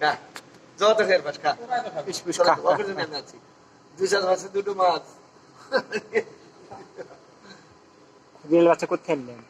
খা যত খেয়ে পাস খা। পিস পিস চলো, খা, খা, ওকে জন্য আমি আছি। দুই চার মাসে দুটো মাছ। বিড়াল বাচ্চা করতে আনলেন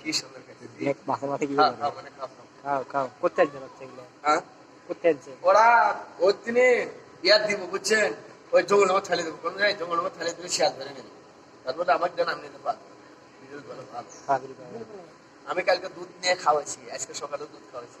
কি সুন্দর খেতে দেখ কি খা বলে? খা খা খা। খাও খাও। করতে আনছে বাচ্চা এগুলো? করতে আনছে ওরা ওর দিনে ইয়ার দিব বুঝছেন? ওই জঙ্গল আমার থালি দেবো। কোনো জঙ্গল আমার থালি দিলে শিয়াল ধরে নেবে। তারপরে আমার জন্য আমি নিতে পারব। আমি কালকে দুধ নিয়ে খাওয়াইছি আজকে সকালে দুধ খাওয়াইছি।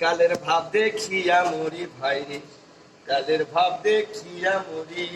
কালের ভাব দেখিয়া মরি ভাইরে কালের ভাব দেখিয়া মরি।